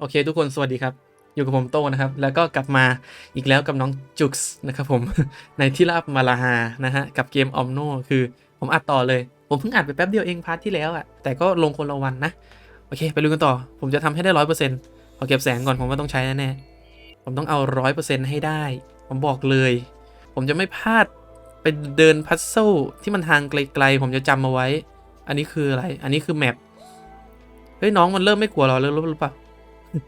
โอเค ทุกคนสวัสดีครับ อยู่กับผมโตนะครับ แล้วก็กลับมาอีกแล้วกับน้องจุกส์นะครับผมในที่ราบมาลาฮานะฮะ กับเกมออมโนคือผมอัดต่อเลย ผมเพิ่งอัดไปแป๊บเดียวเองพาร์ทที่แล้วอะแต่ก็ลงคนละวันนะ โอเค ไปลุยกันต่อ ผมจะทำให้ได้ร้อยเปอร์เซ็นต์พอเก็บแสงก่อนผมว่าต้องใช้แน่ๆผมต้องเอาร้อยเปอร์เซ็นต์ให้ได้ ผมบอกเลย ผมจะไม่พลาดไปเดินพัซเซิลที่มันทางไกลๆผมจะจำเอาไว้ อันนี้คืออะไร อันนี้คือแมปเฮ้ยน้องมันเริ่มไม่กลัวเราแล้วหรือเปล่า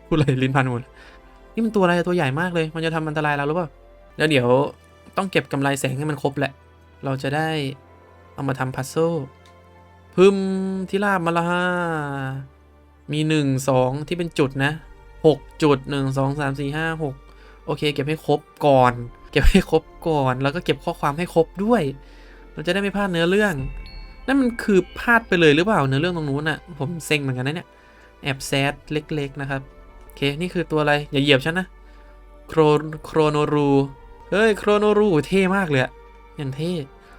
พูดอะไรลิ้นพันหมด นี่มันตัวอะไรตัวใหญ่มากเลย มันจะทำอันตรายเราหรือเปล่า แล้วเดี๋ยวต้องเก็บกำไรแสงให้มันครบแหละ เราจะได้เอามาทำพัซโซพึมที่ลาบมาละฮะมีหนึ่งสองที่เป็นจุดนะหกจุดหนึ่งสองสามสี่ห้าหกโอเค เก็บให้ครบก่อน เก็บให้ครบก่อน แล้วก็เก็บข้อความให้ครบด้วย เราจะได้ไม่พลาดเนื้อเรื่อง นั่นมันคือพลาดไปเลยหรือเปล่าเนื้อเรื่องตรงนู้นน่ะ ผมเซ็งเหมือนกันนะเนี่ย แอบแซดเล็ก ๆ นะครับ เค นี่คือตัวอะไร อย่าเหยียบฉันนะ โครโครโนรู เฮ้ย โครโนรู เท่มากเลยอะอย่างเท่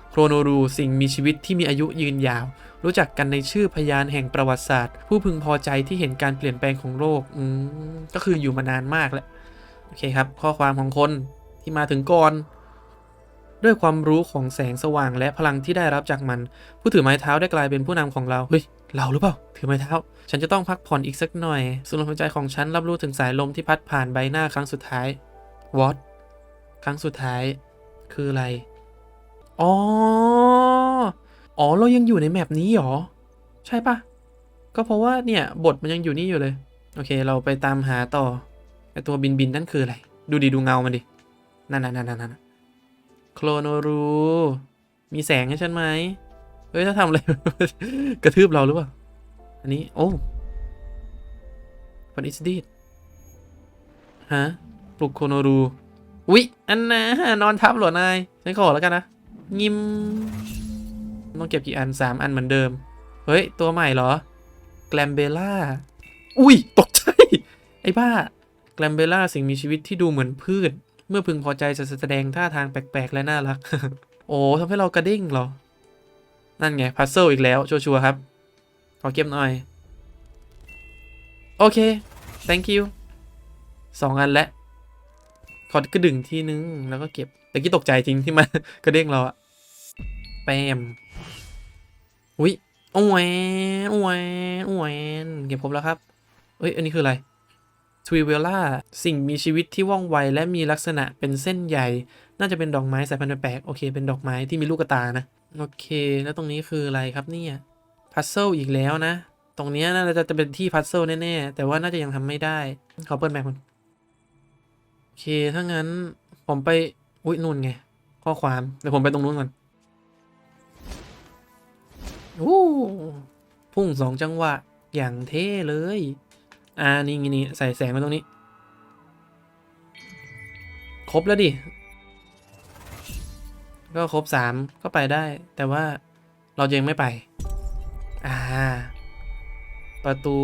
โครโนรูสิ่งมีชีวิตที่มีอายุยืนยาว รู้จักกันในชื่อพยานแห่งประวัติศาสตร์ ผู้พึงพอใจที่เห็นการเปลี่ยนแปลงของโลก อืม ก็คืออยู่มานานมากแล้ว โอเคครับ ข้อความของคนที่มาถึงก่อนด้วยความรู้ของแสงสว่างและพลังที่ได้รับจากมัน ผู้ถือไม้เท้าได้กลายเป็นผู้นำของเรา เฮ้ย เราหรือเปล่า ถือไม้เท้า ฉันจะต้องพักผ่อนอีกสักหน่อยส่วนลมหายใจของฉันรับรู้ถึงสายลมที่พัดผ่านใบหน้าครั้งสุดท้าย what ครั้งสุดท้าย คืออะไร อ๋อ อ๋อ เรายังอยู่ในแมปนี้เหรอ ใช่ปะ ก็เพราะว่าเนี่ย บทมันยังอยู่นี่อยู่เลย โอเค เราไปตามหาต่อไอตัวบินบินนั่นคืออะไร ดูดิดูเงามันดิ นั่นนั่นนั่นนั่นโคลโนรู มีแสงให้ฉันไหม เฮ้ยถ้าทำอะไร กระทืบเราหรือเปล่า อันนี้ โอ้ what is this ฮะปลุกโคโนรูอุ๊ยอันนะนอนทับหรอนาย ฉันขอแล้วกันนะ งิม ต้องเก็บกี่อันสามอันเหมือนเดิม เฮ้ย ตัวใหม่เหรอ แกลมเบล่า อุ้ย ตกใจ ไอ้บ้า แกลมเบล่าสิ่งมีชีวิตที่ดูเหมือนพืช เมื่อพึงพอใจจะแสดงท่าทางแปลกๆ และน่ารัก โอ้ทำให้เรากระดิ่งเหรอ นั่นไงพัซเซิลอีกแล้วชัวร์ครับ ขอเก็บหน่อย โอเค thank you สองอันแล้วขอกระดึงทีนึง แล้วก็เก็บแต่กี้ตกใจจริงที่มันกระเด้งเราอะแปมอุ้ยโอ้แหวนโอ้แหวนโอ้แหวนเก็บครบแล้วครับเอ้ย อันนี้คืออะไรทวีเวล่าสิ่งมีชีวิตที่ว่องไวและมีลักษณะเป็นเส้นใหญ่ น่าจะเป็นดอกไม้สายพันธุ์แปลกโอเค เป็นดอกไม้ที่มีลูกกระตานะ โอเค แล้วตรงนี้คืออะไรครับเนี่ยพัซเซิลอีกแล้วนะ ตรงนี้น่าจะจะเป็นที่พัซเซิลแน่ๆ แต่ว่าน่าจะยังทำไม่ได้ ขอเปิดแมปก่อนโอเค ถ้างั้นผมไป อุ้ยนู่นไง ข้อความเดี๋ยวผมไปตรงนู้นก่อนอู้พุ่งสองจังหวะ อย่างเท่เลย อ่า นี่นี่ใส่แสงไว้ตรงนี้ ครบแล้วดิ ก็ครบสามก็ไปได้ แต่ว่าเรายังไม่ไป อ่า ประตู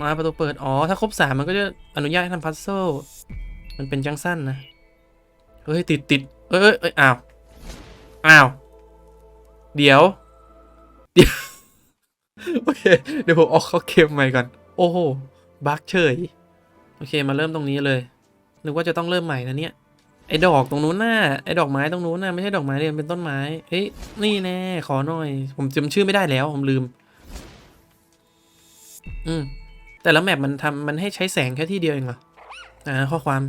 มาประตูเปิด อ๋อ ถ้าครบสามมันก็จะอนุญาตให้ทำพัซเซิลมันเป็นจังสั้นนะ เฮ้ย ติดติดเอ้ยเอ้ยอ้าว อ้าว เดี๋ยว เดี๋ยว โอเค เดี๋ยวผมออกเข้าเกมใหม่ก่อน โอ้โห บักเฉย โอเค มาเริ่มตรงนี้เลย นึกว่าจะต้องเริ่มใหม่นะเนี่ย ไอ้ดอกตรงนู้นน่ะไอ้ดอกไม้ตรงนู้นน่ะไม่ใช่ดอกไม้เรียนเป็นต้นไม้เฮ้ยนี่แน่ขอหน่อย ผมจำชื่อไม่ได้แล้วผมลืม อืมแต่ละแมปมันทำมันให้ใช้แสงแค่ที่เดียวเองเหรออ่าข้อความ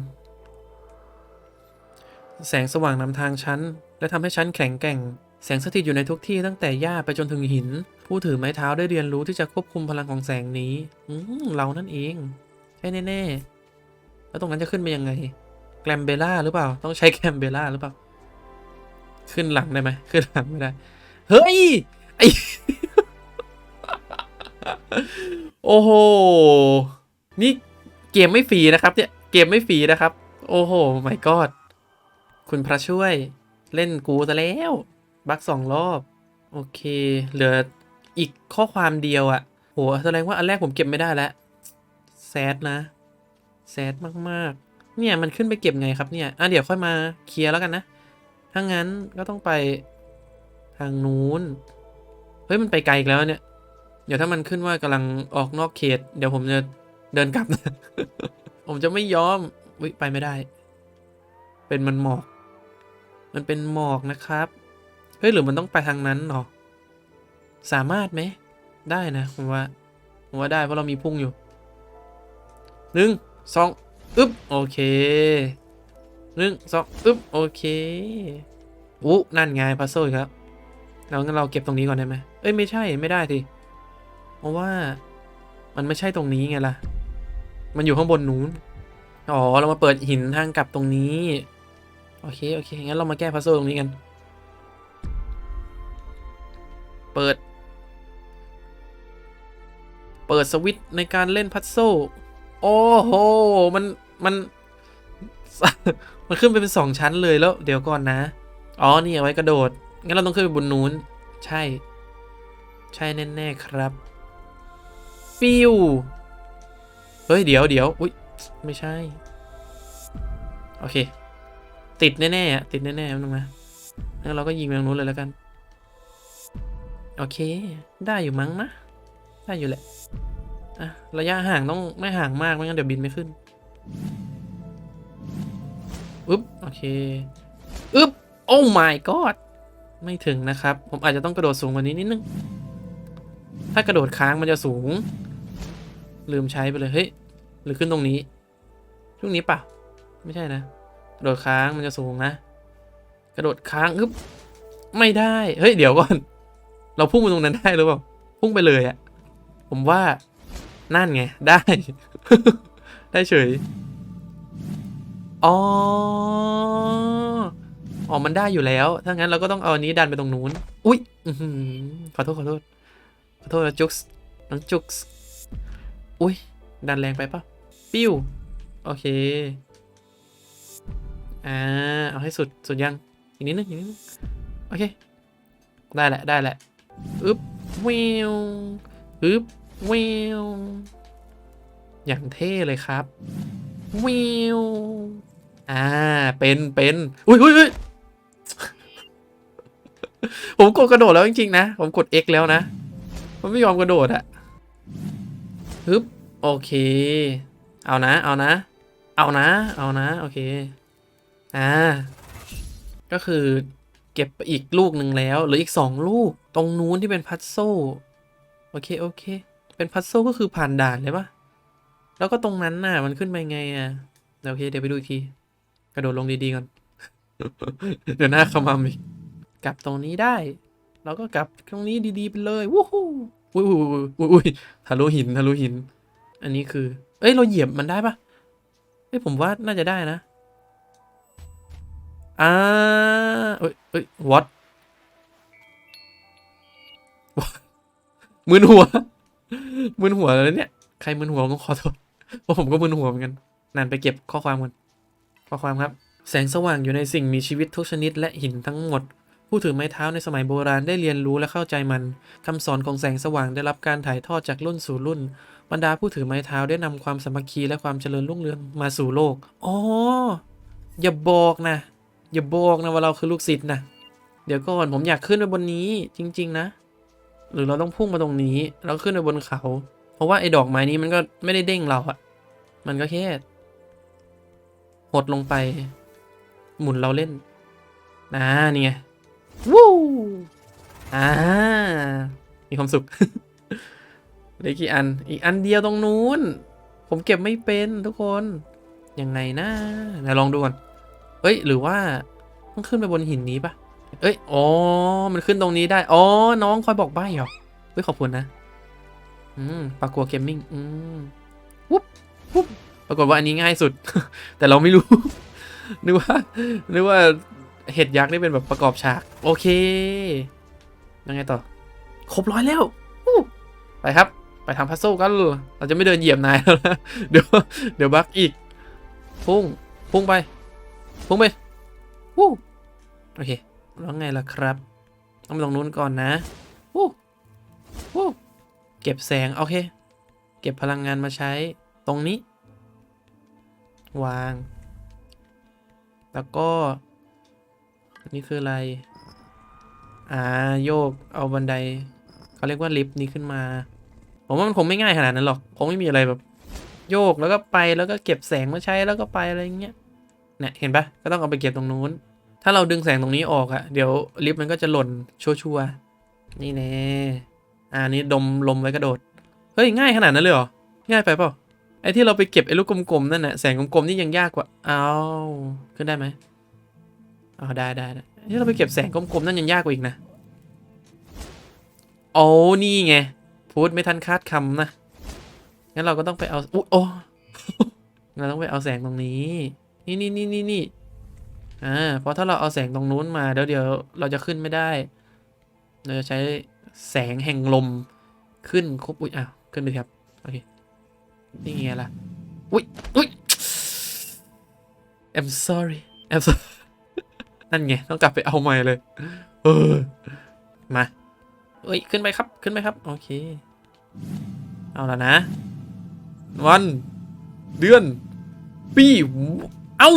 แสงสว่างนำทางฉันและทำให้ฉันแข็งแกร่ง แสงสถิตอยู่ในทุกที่ตั้งแต่หญ้าไปจนถึงหิน ผู้ถือไม้เท้าได้เรียนรู้ที่จะควบคุมพลังของแสงนี้ อืมเรานั่นเองใช่แน่ๆแล้วตรงนั้นจะขึ้นไปยังไง ลมเบล่าหรือเปล่า ต้องใช้แกลมเบล่าหรือเปล่า ขึ้นหลังได้ไหมขึ้นหลังไม่ได้ เฮ้ย ไอโอ้โห นี่เกมไม่ฟรีนะครับ เนี่ย เกมไม่ฟรีนะครับ โอ้โหไม่กอด คุณพระช่วย เล่นกูซะแล้ว บักสองรอบ โอเค เหลืออีกข้อความเดียวอะโหแสดงว่าอันแรกผมเก็บไม่ได้แล้วแซดนะ แซดมาก ๆ เนี่ยมันขึ้นไปเก็บไงครับเนี่ย อะเดี๋ยวค่อยมาเคลียร์แล้วกันนะ ถ้างั้นก็ต้องไปทางนู้น เฮ้ยมันไปไกลอีกแล้วเนี่ย เดี๋ยวถ้ามันขึ้นว่ากำลังออกนอกเขต เดี๋ยวผมจะเดินกลับนะ ผมจะไม่ยอมวิไปไม่ได้ เป็นมันหมอก มันเป็นหมอกนะครับ เฮ้ยหรือมันต้องไปทางนั้นเหรอสามารถไหม ได้นะผมว่าผมว่าได้เพราะเรามีพุ่งอยู่หนึ่งสอง อึ๊บโอเคหนึ่งสองอึ๊บโอเคอู้นั่นไงพัซโซอีกครับเรางั้นเราเก็บตรงนี้ก่อนได้ไหมเอ้ยไม่ใช่ไม่ได้สิเพราะว่ามันไม่ใช่ตรงนี้ไงล่ะ มันอยู่ข้างบนนู้น อ๋อ เรามาเปิดหินทางกลับตรงนี้ โอเค โอเค งั้นเรามาแก้พัซโซตรงนี้กัน เปิด เปิดสวิตในการเล่นพัซโซ โอ้โห มัน มัน มันขึ้นไปเป็นสองชั้นเลยแล้ว เดี๋ยวก่อนนะ อ๋อ นี่เอาไว้กระโดด งั้นเราต้องขึ้นไปบนนู้น ใช่ ใช่แน่ๆครับ ฟิว เฮ้ย เดี๋ยวเดี๋ยวอุ้ย ไม่ใช่ โอเค ติดแน่ๆอะติดแน่ๆมันมาแล้วเราก็ยิงไปทางนู้นเลยแล้วกัน โอเค ได้อยู่มั้งนะ ได้อยู่แหละ อะ ระยะห่างต้องไม่ห่างมากไม่งั้นเดี๋ยวบินไม่ขึ้น อึ๊บโอเคอึ๊บโอ้ my god ไม่ถึงนะครับ ผมอาจจะต้องกระโดดสูงกว่านี้นิดนึง ถ้ากระโดดค้างมันจะสูง ลืมใช้ไปเลยเฮ้ยหรือขึ้นตรงนี้ช่วงนี้เปล่าไม่ใช่นะ กระโดดค้างมันจะสูงนะ กระโดดค้างอึ๊บไม่ได้เฮ้ยเดี๋ยวก่อน เราพุ่งไปตรงนั้นได้หรือเปล่าพุ่งไปเลยอะผมว่านั่นไงได้ ได้เฉย อ๋อ อ๋อ มันได้อยู่แล้ว ถ้างั้นเราก็ต้องเอาอันนี้ดันไปตรงนู้น อุ๊ยอขอโทษ ขอโทษ ขอโทษนะจุกส์น้องจุกส์อุ๊ยดันแรงไปปะปิ้ว โอเค อ่า เอาให้สุด สุดยัง อีกนิดนึง อีกนิดนึง โอเค ได้แหละ ได้แหละ อึ๊บวิวอึ๊บวิว อย่างเท่เลยครับวิวอ่า เป็นเป็นอุ้ยอุ้ยอุ้ยผมกดกระโดดแล้วจริงๆนะ ผมกด X แล้วนะมันไม่ยอมกระโดดอะฮึบโอเค เอานะ เอานะ เอานะ เอานะ โอเค อ่า ก็คือเก็บอีกลูกหนึ่งแล้ว หรืออีกสองลูก ตรงนู้นที่เป็นพัซโซโอเค โอเค เป็นพัซโซก็คือผ่านด่านเลยปะ แล้วก็ตรงนั้นน่ะ มันขึ้นไปไงอะเดี๋ยวโอเค เดี๋ยวไปดูอีกที กระโดดลงดีๆก่อน เดี๋ยวหน้าขมำอีก กลับตรงนี้ได้ เราก็กลับตรงนี้ดีๆไปเลยวู้ฮู้อุ้ยอุ้ยอุ้ยอุ้ยทะลุหินทะลุหิน อันนี้คือ เอ้ย เราเหยียบมันได้ปะเอ้ยผมว่าน่าจะได้นะอ่าเอ้ยเอ้ย what มึนหัวมึนหัวเลยเนี่ย ใครมึนหัวก็ขอโทษ เพราะผมก็มึนหัวเหมือนกันนานไปเก็บข้อความกันข้อความครับ แสงสว่างอยู่ในสิ่งมีชีวิตทุกชนิดและหินทั้งหมด ผู้ถือไม้เท้าในสมัยโบราณได้เรียนรู้และเข้าใจมันคำสอนของแสงสว่างได้รับการถ่ายทอดจากรุ่นสู่รุ่น บรรดาผู้ถือไม้เท้าได้นำความสามัคคีและความเจริญรุ่งเรืองมาสู่โลก อ๋อ อย่าบอกนะ อย่าบอกนะว่าเราคือลูกศิษย์นะ เดี๋ยวก่อนผมอยากขึ้นไปบนนี้จริง ๆ นะ หรือเราต้องพุ่งมาตรงนี้ แล้วขึ้นไปบนเขา เพราะว่าไอ้ดอกไม้นี้มันก็ไม่ได้เด้งเราอะมันก็แค่หดลงไป หมุนเราเล่นอ่านี่ไงวู้อ่ามีความสุขเหลือกี่อัน อีกอันเดียวตรงนู้น ผมเก็บไม่เป็นทุกคน ยังไงนะไหนลองดูก่อนเอ้ย หรือว่าต้องขึ้นไปบนหินนี้ปะเอ้ย อ๋อ มันขึ้นตรงนี้ได้ อ๋อ น้องคอยบอกใบ้เหรอ เฮ้ย ขอบคุณนะ อืมปากัวเกมมิ่งอืมวุ๊บวุ๊บปรากฏว่าอันนี้ง่ายสุด แต่เราไม่รู้ นึกว่า นึกว่าเห็ดยักษ์นี่เป็นแบบประกอบฉาก โอเค ยังไงต่อ ครบร้อยแล้วไปครับ ไปทำพัซโซกันเราจะไม่เดินเหยียบนายแล้วนะเดี๋ยว เดี๋ยวบักอีก พุ่ง พุ่งไป พุ่งไปวู้โอเค แล้วไงล่ะครับ ต้องไปตรงนู้นก่อนนะวู้วู้ ก็บแสง โอเค เก็บพลังงานมาใช้ตรงนี้ วาง แล้วก็ นี่คืออะไร อ่า โยกเอาบันไดเขาเรียกว่าลิฟต์นี้ขึ้นมา ผมว่ามันคงไม่ง่ายขนาดนั้นหรอก คงไม่มีอะไรแบบ โยกแล้วก็ไปแล้วก็เก็บแสงมาใช้แล้วก็ไปอะไรอย่างเงี้ย เนี่ยเห็นปะก็ต้องเอาไปเก็บตรงนู้น ถ้าเราดึงแสงตรงนี้ออกอะเดี๋ยวลิฟต์มันก็จะหล่นชัวร์ๆนี่แน่ อ่านี้ดมลมไว้กระโดด เฮ้ยง่ายขนาดนั้นเลยเหรอ ง่ายไปเปล่า ไอ้ที่เราไปเก็บไอ้ลูกกลมๆนั่นน่ะแสงกลมๆนี่ยังยากกว่า เอาขึ้นได้ไหมเอาได้ได้ได้ที่เราไปเก็บแสงกลมๆนั่นยังยากกว่าอีกนะ โอ้นี่ไง พูดไม่ทันคาดคำนะ งั้นเราก็ต้องไปเอา อุ๊ยโอ้เราต้องไปเอาแสงตรงนี้ นี่นี่นี่นี่นี่อ่า เพราะถ้าเราเอาแสงตรงนู้นมาเดี๋ยวเดี๋ยวเราจะขึ้นไม่ได้ เราจะใช้ แสงแห่งลมขึ้นครบอุ้ยอ้าวขึ้นไปครับโอเคนี่ไงล่ะอุ้ยอุ้ย I'm sorry I'm sorry นั่นไงต้องกลับไปเอาใหม่เลย เออมาเอ้ยขึ้นไปครับขึ้นไปครับ โอเค เอาแล้วนะ วัน เดือน ปี เอ้า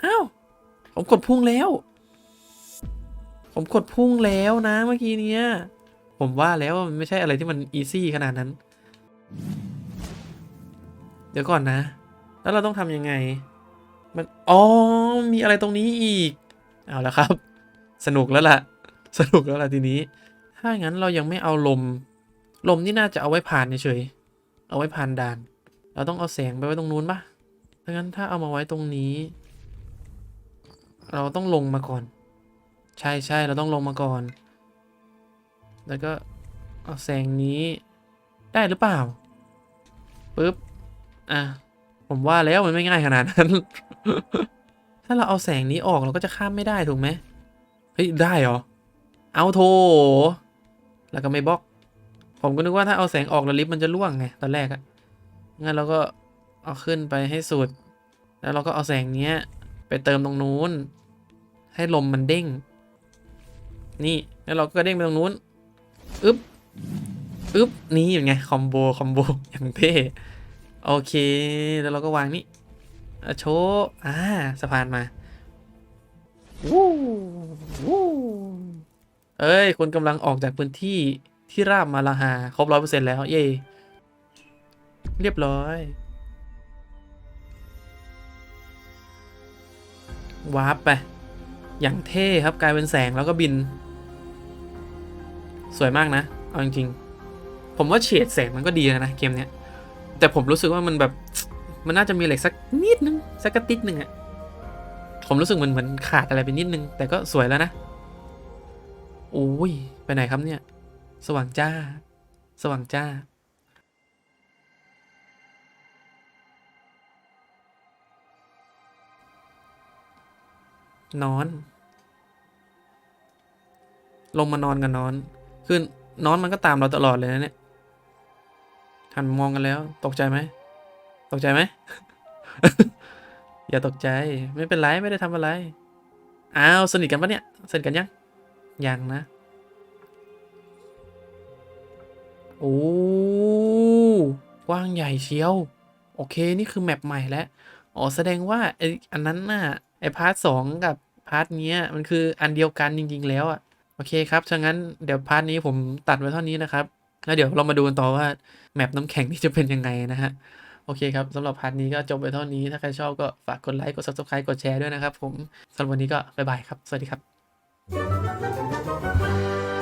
เอ้าผมกดพุ่งแล้ว ผมกดพุ่งแล้วนะเมื่อกี้เนี้ย ผมว่าแล้วว่ามันไม่ใช่อะไรที่มันอีซี่ขนาดนั้น เดี๋ยวก่อนนะ แล้วเราต้องทำยังไง มัน อ๋อ มีอะไรตรงนี้อีก เอาละครับ สนุกแล้วล่ะ สนุกแล้วล่ะทีนี้ ถ้างั้นเรายังไม่เอาลม ลมนี่น่าจะเอาไว้ผ่านเฉย เอาไว้ผ่านด่าน เราต้องเอาแสงไปไว้ตรงนู้นปะถ้างั้นถ้าเอามาไว้ตรงนี้ เราต้องลงมาก่อน ใช่ใช่เราต้องลงมาก่อน แล้วก็เอาแสงนี้ได้หรือเปล่าปึ๊บอะผมว่าแล้วมันไม่ง่ายขนาดนั้น ถ้าเราเอาแสงนี้ออกเราก็จะข้ามไม่ได้ถูกไหมเฮ้ยได้เหรอ เอาโทแล้วก็ไม่บล็อก ผมก็นึกว่าถ้าเอาแสงออกแล้วลิฟต์มันจะล่วงไงตอนแรกอะงั้นเราก็เอาขึ้นไปให้สุด แล้วเราก็เอาแสงเนี้ยไปเติมตรงนู้น ให้ลมมันเด้ง นี่แล้วเราก็เด้งไปตรงนู้นอึ๊บอึ๊บนี่อย่างไงคอมโบคอมโบอย่างเท่โอเค แล้วเราก็วางนี่โชว์อ่าสะพานมาวู้วู้เอ้ยคุณกำลังออกจากพื้นที่ที่ราบมาลาหาครบร้อยเปอร์เซ็นต์แล้ว เย่เรียบร้อย วาร์ปไป อย่างเท่ครับกลายเป็นแสงแล้วก็บิน สวยมากนะ เอาจริงๆ ผมว่าเฉดแสงมันก็ดีนะเกมเนี้ย แต่ผมรู้สึกว่ามันแบบมันน่าจะมีอะไรสักนิดนึง สักกระติดนึงอะผมรู้สึกเหมือนเหมือนขาดอะไรไปนิดนึง แต่ก็สวยแล้วนะโอ้ย ไปไหนครับเนี่ย สว่างจ้า สว่างจ้า นอน ลงมานอนกันนอน คือนอนมันก็ตามเราตลอดเลยนะเนี่ยหันมองกันแล้ว ตกใจไหมตกใจไหมอย่าตกใจไม่เป็นไรไม่ได้ทำอะไรอ้าวสนิทกันปะเนี่ยสนิทกันยังยังนะโอ้กว้างใหญ่เชียว โอเคนี่คือแมปใหม่แล้วอ๋อแสดงว่าไออันนั้นน่ะไอพาร์ทสองกับพาร์ทเนี้ยมันคืออันเดียวกันจริง ๆ แล้วอะ โอเคครับฉะนั้นเดี๋ยวพาร์ทนี้ผมตัดไว้เท่านี้นะครับ แล้วเดี๋ยวเรามาดูกันต่อว่าแมปน้ำแข็งนี่จะเป็นยังไงนะฮะ โอเคครับสำหรับพาร์ทนี้ก็จบไปเท่านี้ ถ้าใครชอบก็ฝากกดไลค์ กด subscribe กดแชร์ด้วยนะครับผมสำหรับวันนี้ก็บ๊ายบายครับ สวัสดีครับ